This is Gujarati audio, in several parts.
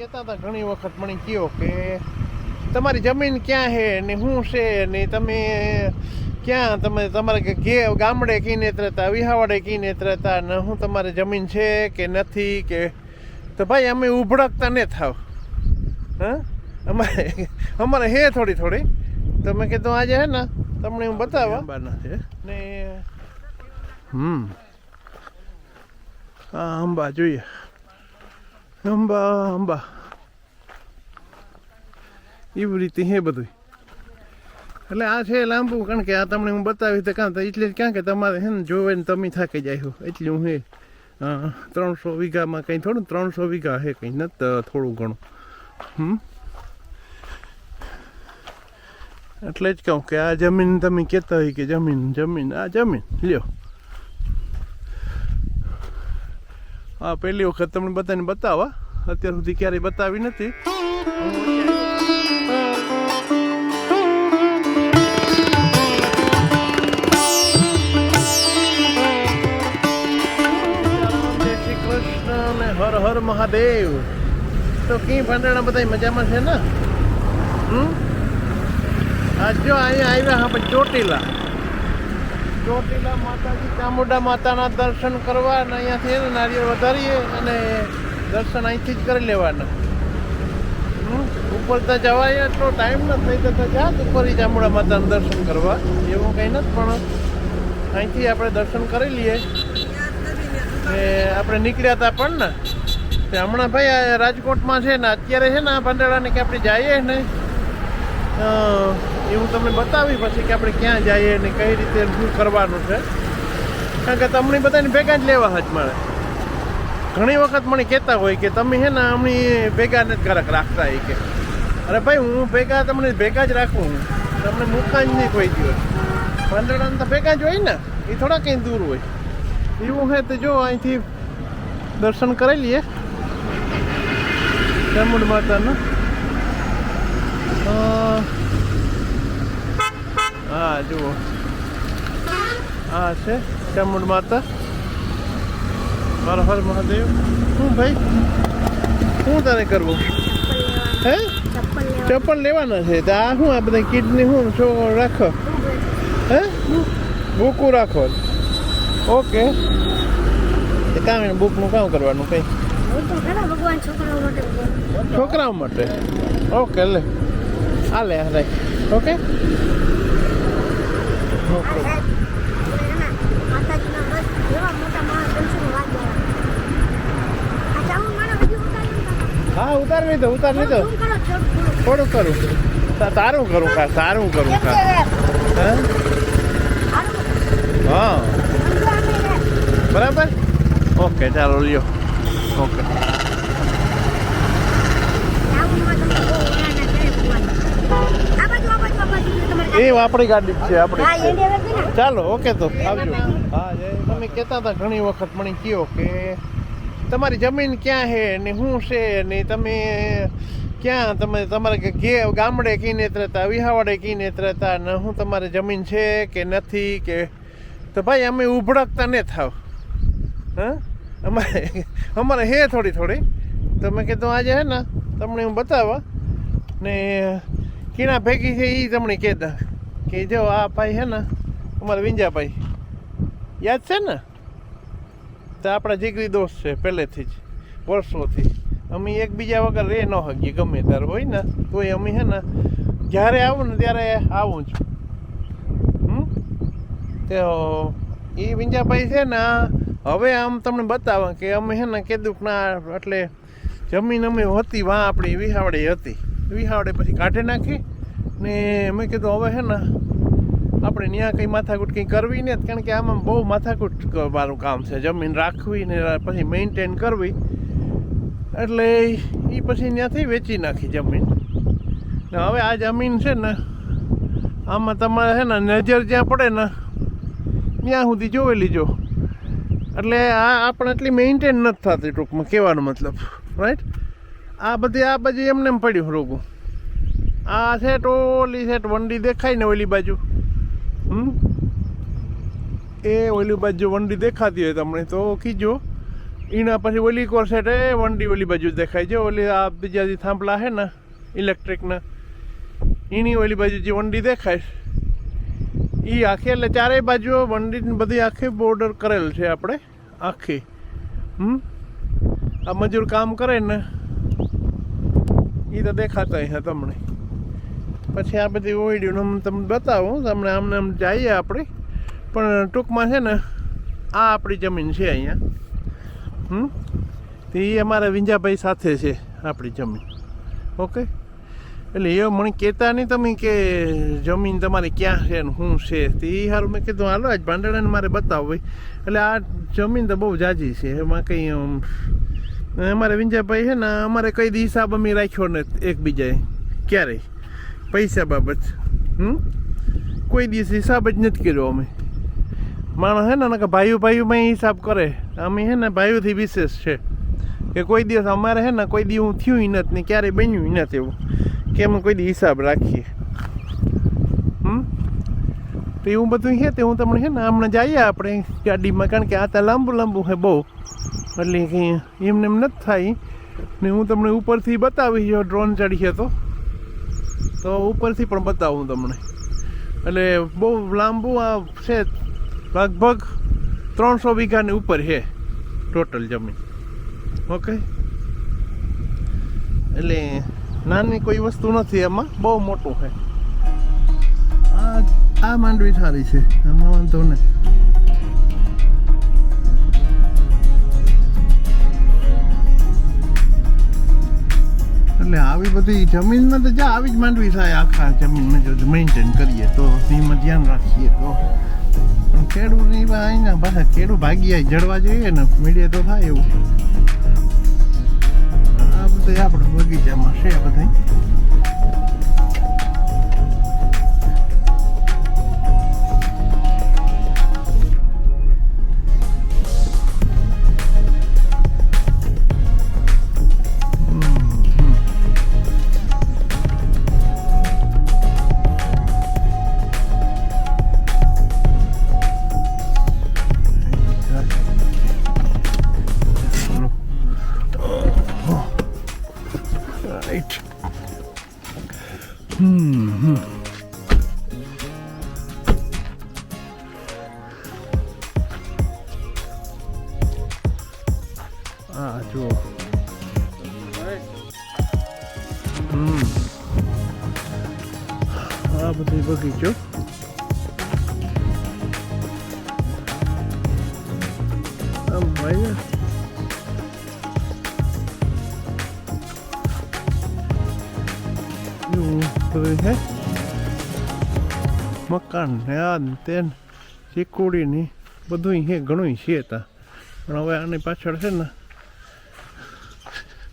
વખત મને કહો કે તમારી જમીન ક્યાં છે ને શું છે ને તમે ક્યાં તમે તમારે કે ગામડે કઈ રહેતા વિહાવાડે કઈ રહેતા ને શું તમારે જમીન છે કે નથી કે? તો ભાઈ અમે ઉભડકતા ને થાવ. હા? અમારે અમારે હે થોડી થોડી. તો મેં કીધું આજે હે ને તમને હું બતાવવા? બાના છે. ને હમ. હા અંબા જોઈએ. અંબા અંબા. એવી રીતે હે બધું એટલે આ છે લાંબુ કારણ કે આ તમને હું બતાવી તો કાં એટલે ક્યાં કે તમારે હે ને જોવે ને તમે થાકી જાય એટલું હે હા, ત્રણસો વીઘામાં કંઈ થોડું ત્રણસો વીઘા હે કંઈ ન થોડું ઘણું. હમ? એટલે જ કહું કે આ જમીન તમે કહેતા હોય કે જમીન જમીન આ જમીન લ્યો. હા, પહેલી વખત તમને બધાને બતાવવા. અત્યાર સુધી ક્યારેય બતાવી નથી. હર હર મહાદેવ. તો કઈ ભાંડણા બધા મજામાં છે ને? હમ? આજ જો અહીંયા આવ્યા હા ચોટીલા. ચોટીલા માતાજી ચામુંડા માતાના દર્શન કરવા અને અહીંયાથી એને નારિયેળ વધારીએ અને દર્શન અહીંથી જ કરી લેવાના? ઉપર તો જવાય એટલો ટાઈમ નથી થઈ તો જાત ઉપર ચામુંડા માતાના દર્શન કરવા. એવું કંઈ નથી, પણ અહીંથી આપણે દર્શન કરી લઈએ. ને આપણે નીકળ્યા હતા પણ ને. હમણાં ભાઈ રાજકોટમાં છે ને, અત્યારે છે ને આ ભંડારાને કે આપણે જઈએ ને એ હું તમને બતાવી પછી કે આપણે ક્યાં જઈએ ને કઈ રીતે શું કરવાનું છે. કારણ કે તમને બધાને ભેગા જ લેવા જ મળે. ઘણી વખત મને કહેતા હોય કે તમે છે ને અમને ભેગા નથી કરક રાખતા એ કે. અરે ભાઈ, હું ભેગા તમને ભેગા જ રાખું હું. તમને મૂકા જ નહીં કોઈ દિવસ. પાંદડા તો ભેગા જ હોય ને, એ થોડા કંઈ દૂર હોય. એવું હે તો જો અહીંથી દર્શન કરી લઈએ. ચામુંડ માતાનું. હા, જુઓ. હા, છે. ચામુંડ માતા હર હર મહાદેવ. શું ભાઈ? શું તારે કરવું? હે? ચપ્પલ લેવાના છે. તો આ શું આ બધા કિડની શું? છો રાખો. હે? બુકું રાખો. ઓકે. કામ એને બુકનું કામ કરવાનું કંઈ? છોકરાઓ માટે. ઓકે, લે. આ લે લે. ઓકે? ઉતારી હા, ઉતાર લીધો, ઉતાર નહીં તો થોડું કરું. સારું કરું કા સારું કરું કા હા. બરાબર? ઓકે, ચાલો, લ્યો. ઓકે. એ આપણી ગાડી જ છે આપણી ચાલો ઓકે તો આવજો. હા તમે કહેતા હતા ઘણી વખત મને કહો કે તમારી જમીન ક્યાં છે ને શું છે ને તમે ક્યાં તમે તમારે કે ગામડે કીને રહેતા વિહાવાડે કીને રહેતા ને શું તમારે જમીન છે કે નથી કે? તો ભાઈ અમે ઉભડકતા ને થાવ. હા? અમારે અમારે હે થોડી થોડી. તો મેં કીધું આજે હે ને તમને હું બતાવવા. ને કીણા ભેગી છે એ તમને કહેતા કે જો આ ભાઈ છે ને, અમારા વિંજાભાઈ યાદ છે ને? તો આપણા જીગરી દોસ્ત છે પહેલેથી જ, વર્ષોથી. અમે એકબીજા વગર રે ન હગીએ ગમે ત્યારે હોય ને, તોય અમે છે ને, જ્યારે આવું ને ત્યારે આવું છું હમ? તો એ વિંજાભાઈ છે ને, હવે આમ તમને બતાવે કે અમે છે ને કીધું કે ના એટલે જમીન અમે હતી, વાં આપણી વિહાવડી હતી. વિહાવડે પછી કાઢી નાખી ને મેં કીધું, હવે છે ને આપણે ત્યાં કંઈ માથાકૂટ કંઈ કરવી ને કારણ કે આમાં બહુ માથાકૂટ કરવાનું કામ છે. જમીન રાખવી ને પછી મેન્ટેન કરવી. એટલે એ પછી ત્યાંથી વેચી નાખી જમીન. ને હવે આ જમીન છે ને, આમાં તમારે છે ને નજર જ્યાં પડે ને, ત્યાં સુધી જોઈ લીજો. એટલે આ આપણે એટલી મેન્ટેન નથી થતી ટૂંકમાં, કહેવાનો મતલબ. રાઈટ આ બધી, આ બાજુ એમને એમ પડ્યું રોગું આ સેટ ઓલી સેટ વંડી દેખાય ને ઓલી બાજુ. એ ઓલી બાજુ વંડી દેખાતી હોય તમને તો કીજો. એના પછી ઓલી કોર સેટ એ વંડી ઓલી બાજુ દેખાય. છે ઓલી આ બીજા જે થાંભલા છે ને ઇલેક્ટ્રિકના એની ઓલી બાજુ જે વંડી દેખાય. એ આખી એટલે ચારેય બાજુ વંડી બધી આખી બોર્ડર કરેલ છે આપણે, આખી. હમ? આ મજૂર કામ કરે ને એ તો દેખાતા હે તમને. પછી આ બધી ઓઈડ્યું હું તમને બતાવું. તમને આમને આમ જઈએ આપણે. પણ ટૂંકમાં છે ને, આ આપણી જમીન છે અહીંયા. હમ? તો એ અમારા વિંજાભાઈ સાથે છે આપણી જમીન. ઓકે? એટલે એ મને કહેતા નહીં તમે કે જમીન તમારી ક્યાં છે ને શું છે. તે એ સારું મેં કીધું, હાલો, આજ ભાંડડાને મારે બતાવવું એટલે આ જમીન તો બહુ જાજી છે. એમાં કંઈ અમારે વિંજાભાઈ છે ને, અમારે કઈ હિસાબ અમે રાખ્યો ને એકબીજાએ. ક્યારેય. પૈસા બાબત, હમ? કોઈ દિવસ હિસાબ જ નથી કર્યો અમે. માણસ હે ને કે ભાઈઓ ભાઈઓમાં હિસાબ કરે. અમે હે ને, ભાઈઓથી વિશેષ છે. કે કોઈ દિવસ અમારે હે ને, કોઈ દિવસ હું થયું નથી ને ક્યારેય બન્યું નથી એવું. કે અમે કોઈ દી હિસાબ રાખીએ. હમ? તો એવું બધું છે તે હું તમને હે ને, હમણાં જઈએ આપણે ગાડીમાં, કારણ કે આ તો લાંબુ લાંબુ છે બહુ. એટલે કંઈ એમને એમ નથી થાય. ને હું તમને ઉપરથી બતાવીશ ડ્રોન ચડીએ તો. તો ઉપરથી પણ બતાવું તમને. એટલે બહુ લાંબુ આ છે, લગભગ ત્રણસો વીઘાની ઉપર છે ટોટલ જમીન. ઓકે? એટલે નાની કોઈ વસ્તુ નથી એમાં, બહુ મોટું છે. આ આ માંડવી સારી છે, આમાં વાંધો ને એટલે આવી બધી જમીનમાં તો જા, આવી જ માંડવી થાય આખા જમીનમાં જો મેન્ટેન કરીએ તો એમાં ધ્યાન રાખીએ તો. પણ ખેડૂતની અહીંયા પાછા ખેડૂત ભાગ્યા જળવા જોઈએ ને મીડિયા તો થાય એવું. આ બધું આપણે બગીચામાં છે બધું બગીચો આમ એવું બધું છે મકાન ને આ ને તે ને ચીકુડી ની બધું હે. ઘણું છે તા પણ હવે આની પાછળ છે ને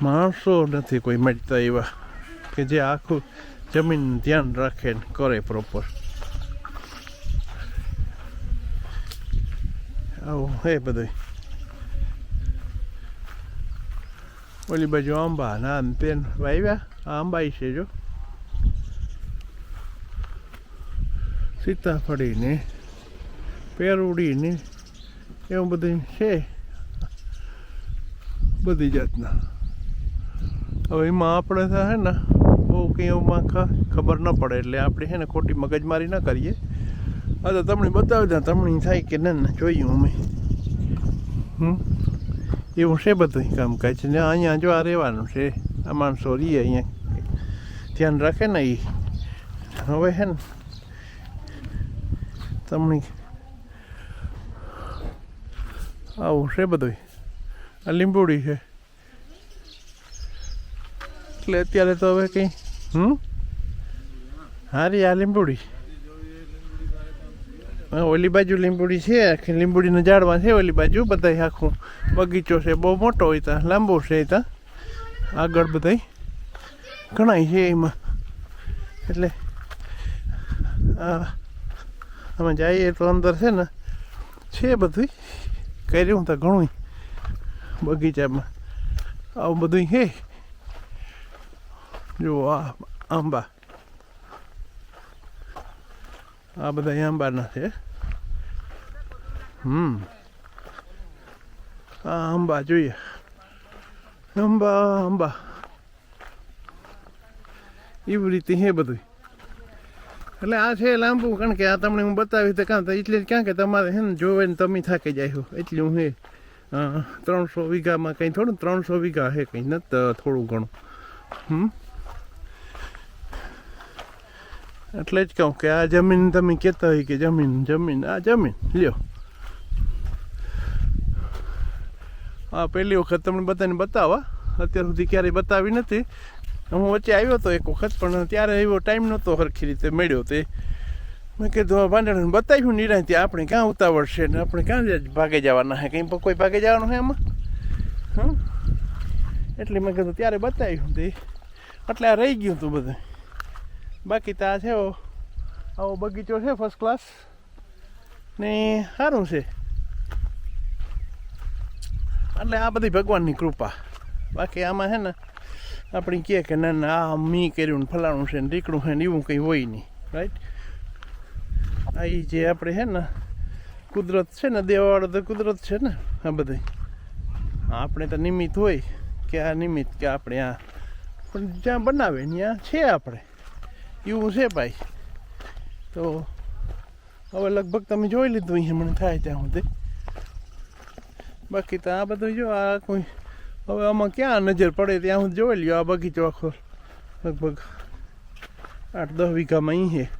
માણસો નથી કોઈ મળતા એવા કે જે આખું જમીન ધ્યાન રાખે ને કરે પ્રોપર આવું હે બધું ઓલી બાજુ આંબા ના ને તે ને વાવ્યા આ આંબા ય છે જો સીતાફળીને ને પેરુડી ને એવું બધું છે બધી જાતના હવે એમાં આપણે હે ને બહુ કંઈ એમાં ખબર ન પડે એટલે આપણે છે ને ખોટી મગજમારી ન કરીએ. હા, તો તમને બતાવી દે તમને થાય કે ના જોયું અમે. એવું છે બધું કામકાજ ને અહીંયા જો આ રહેવાનું છે આ માણસો રહીએ અહીંયા. ધ્યાન રાખે ને એ હવે છે ને, તમને આવું છે બધું આ લીંબુડી છે. એટલે અત્યારે તો હવે કંઈ હમ? હારી આ લીંબુડી. ઓલી બાજુ લીંબુડી છે, આખી લીંબુડીના ઝાડમાં છે ઓલી બાજુ બધા આખું બગીચો છે, બહુ મોટો હોય ત્યાં લાંબો છે ત્યાં આગળ બધાય ઘણાય છે એમાં. એટલે અમે જઈએ તો અંદર છે ને, છે બધું કર્યું તો ઘણું બગીચામાં. આવું બધું છે. જુઓ આ આંબા આ બધા આંબાના છે હમ આ અંબા જોઈએ અંબા અંબા એવી રીતે હે બધું એટલે આ છે લાંબુ કારણ કે આ તમને હું બતાવી તો કાં તો એટલે ક્યાં કે તમારે હે ને જોવે ને તમે થાકી જાય હું હે હા, ત્રણસો વીઘામાં કંઈ થોડું ત્રણસો વીઘા હે કંઈ ન થોડું ઘણું હમ એટલે જ કહું કે આ જમીન તમે કહેતા હોય કે જમીન જમીન, આ જમીન. લ્યો. આ પહેલી વખત તમને બધાને બતાવવા. અત્યાર સુધી ક્યારેય બતાવી નથી. હું વચ્ચે આવ્યો હતો એક વખત, પણ ત્યારે એવો ટાઈમ નહોતો સરખી રીતે મળ્યો તે. મેં કીધું આ ભાંડણ બતાવ્યું નિરાંતિ. આપણે ક્યાં ઉતાવળ છે ને આપણે ક્યાં ભાગે જવાના હે કંઈ કોઈ ભાગે જવાનું હે એમાં? હં? એટલે મેં કીધું, ત્યારે બતાવ્યું તે. એટલે આ રહી ગયું હતું બધું. બાકી ત્યાં છે આવો બગીચો છે ફર્સ્ટ ક્લાસ ને સારું છે. એટલે આ બધી ભગવાનની કૃપા. બાકી આમાં છે ને, આપણે કહે કે ના ના, આ મી કર્યું ને ફલાણું છે ને ઢીકણું છે ને એવું કંઈ હોય નહીં રાઈટ આ જે આપણે છે ને, કુદરત છે ને, દેવાવાળો તો કુદરત છે ને, આ બધી. આપણે તો નિમિત્ત હોય કે આ નિમિત્ત કે આપણે આ, પણ જ્યાં બનાવે ત્યાં છે આપણે. એવું છે ભાઈ. તો હવે લગભગ તમે જોઈ લીધું અહીંયા મને થાય ત્યાં સુધી. બાકી તો આ બધું જો આ કોઈ હવે આમાં ક્યાં નજર પડે ત્યાં હું જોઈ લ્યો આ બગીચો આખો. લગભગ આઠ દસ વીઘામાં અહીં છે.